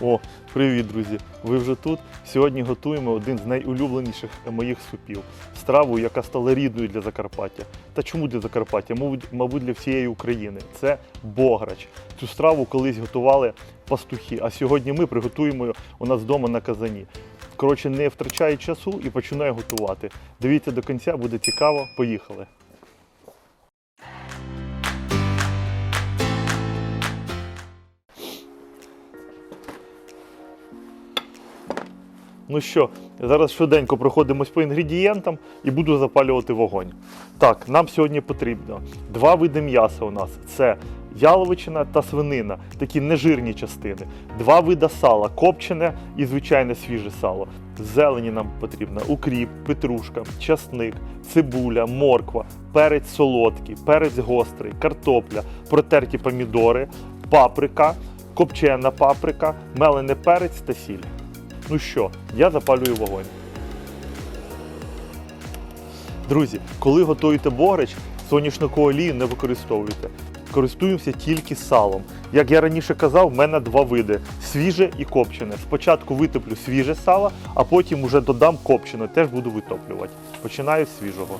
О, привіт, друзі! Ви вже тут? Сьогодні готуємо один з найулюбленіших моїх супів. Страву, яка стала рідною для Закарпаття. Та чому для Закарпаття? Мабуть, для всієї України. Це бограч. Цю страву колись готували пастухи, а сьогодні ми приготуємо у нас вдома на казані. Коротше, не втрачаю часу і починаю готувати. Дивіться до кінця, буде цікаво. Поїхали! Ну що, зараз швиденько проходимось по інгредієнтам і буду запалювати вогонь. Так, нам сьогодні потрібно два види м'яса у нас: це яловичина та свинина, такі нежирні частини, два види сала, копчене і звичайне свіже сало. Зелені нам потрібно укріп, петрушка, часник, цибуля, морква, перець солодкий, перець гострий, картопля, протерті помідори, паприка, копчена паприка, мелений перець та сіль. Ну що, я запалюю вогонь. Друзі, коли готуєте бограч, соняшнику олію не використовуйте. Користуємося тільки салом. Як я раніше казав, в мене два види свіже і копчене. Спочатку витоплю свіже сало, а потім уже додам копчене, теж буду витоплювати. Починаю з свіжого.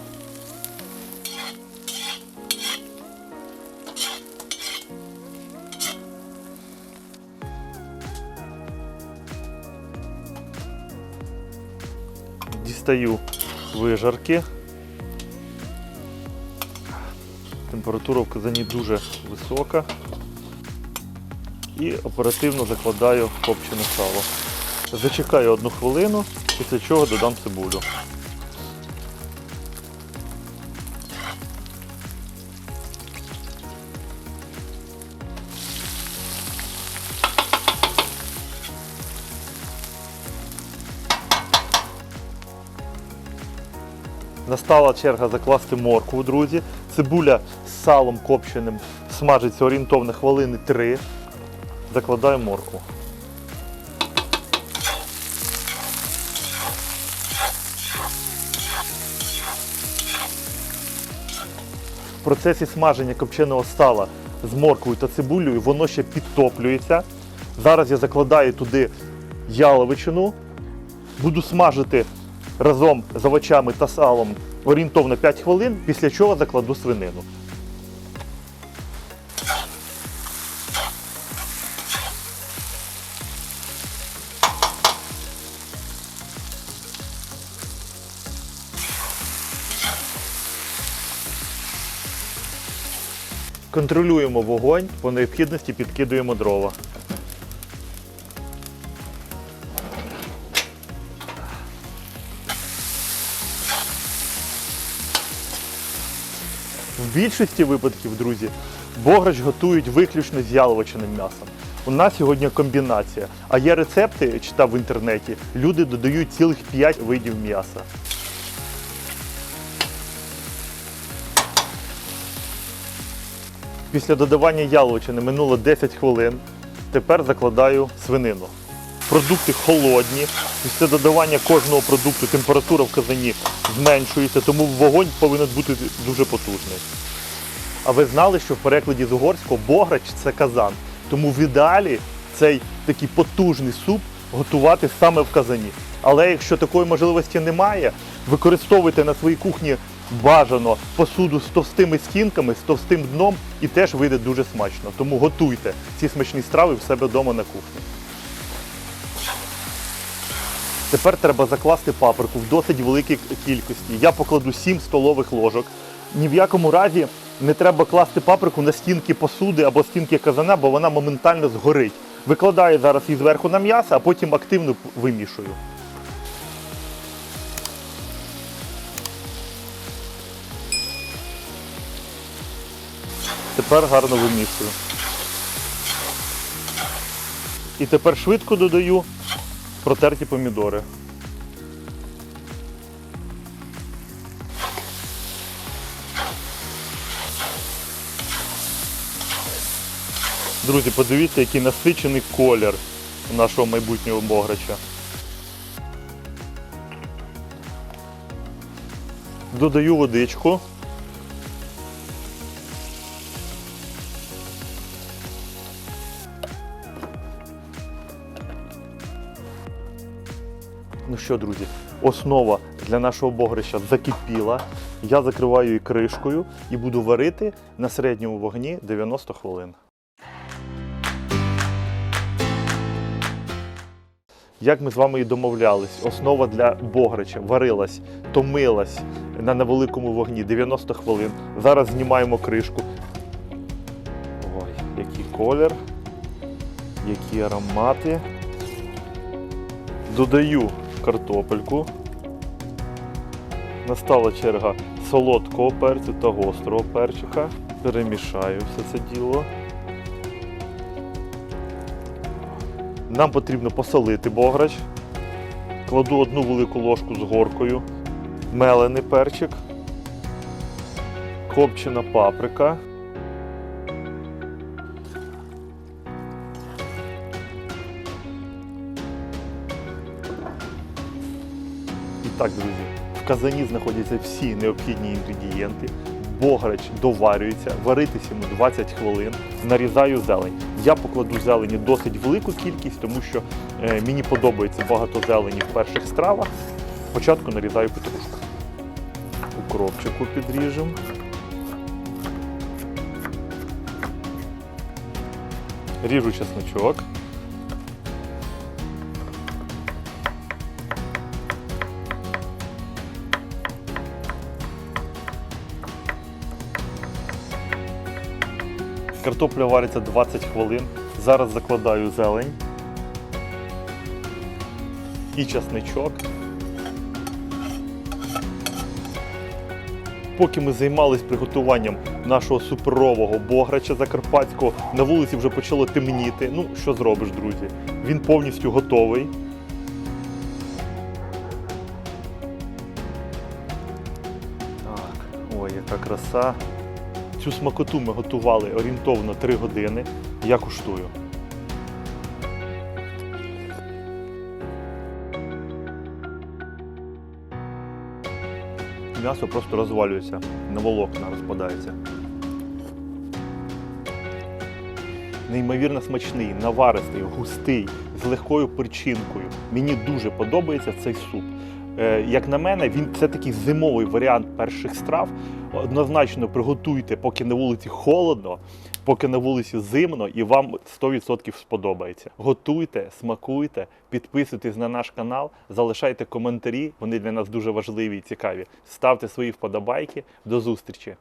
Дістаю вижарки. Температура в казані дуже висока. І оперативно закладаю копчене сало. Зачекаю одну хвилину, після чого додам цибулю. Настала черга закласти моркву, друзі. Цибуля з салом копченим смажиться орієнтовно хвилини 3. Закладаю моркву. В процесі смаження копченого сала з морквою та цибулею воно ще підтоплюється. Зараз я закладаю туди яловичину, буду смажити разом з овочами та салом орієнтовно 5 хвилин, після чого закладу свинину. Контролюємо вогонь, по необхідності підкидуємо дрова. В більшості випадків, друзі, бограч готують виключно з яловичиним м'ясом. У нас сьогодні комбінація. А є рецепти, читав в інтернеті, люди додають цілих 5 видів м'яса. Після додавання яловичини минуло 10 хвилин. Тепер закладаю свинину. Продукти холодні. Після додавання кожного продукту температура в казані зменшується, тому вогонь повинен бути дуже потужний. А ви знали, що в перекладі з угорського бограч це казан. Тому в ідеалі цей такий потужний суп готувати саме в казані. Але якщо такої можливості немає, використовуйте на своїй кухні бажано посуду з товстими стінками, з товстим дном і теж вийде дуже смачно. Тому готуйте ці смачні страви в себе вдома на кухні. Тепер треба закласти паприку в досить великій кількості. Я покладу 7 столових ложок. Ні в якому разі не треба класти паприку на стінки посуди або стінки казана, бо вона моментально згорить. Викладаю зараз її зверху на м'ясо, а потім активно вимішую. Тепер гарно вимішую. І тепер швидко додаю протерті помідори. Друзі, подивіться, який насичений колір нашого майбутнього бограча. Додаю водичку. Ну що, друзі, основа для нашого богрища закипіла. Я закриваю її кришкою і буду варити на середньому вогні 90 хвилин. Як ми з вами і домовлялись, основа для бограча варилась, томилась на невеликому вогні 90 хвилин. Зараз знімаємо кришку. Ой, який колір, які аромати. Додаю картопельку. Настала черга солодкого перцю та гострого перчика. Перемішаю все це діло. Нам потрібно посолити бограч. Кладу одну велику ложку з горкою, мелений перчик, копчена паприка. Так, друзі, в казані знаходяться всі необхідні інгредієнти. Бограч доварюється, варитись йому 20 хвилин, нарізаю зелень. Я покладу зелені досить велику кількість, тому що е, мені подобається багато зелені в перших стравах. Спочатку нарізаю петрушку. Укропчику підріжемо. Ріжу чесночок. Картопля вариться 20 хвилин. Зараз закладаю зелень і часничок. Поки ми займалися приготуванням нашого суперового бограча закарпатського, на вулиці вже почало темніти. Ну, що зробиш, друзі? Він повністю готовий. Так, ой, яка краса. Цю смакоту ми готували орієнтовно 3 години. Я куштую. М'ясо просто розвалюється, на волокна розпадається. Неймовірно смачний, наваристий, густий, з легкою перчинкою. Мені дуже подобається цей суп. Е, Як на мене, він це такий зимовий варіант перших страв. Однозначно приготуйте, поки на вулиці холодно, поки на вулиці зимно, і вам 100% сподобається. Готуйте, смакуйте, підписуйтесь на наш канал, залишайте коментарі, вони для нас дуже важливі і цікаві. Ставте свої вподобайки. До зустрічі!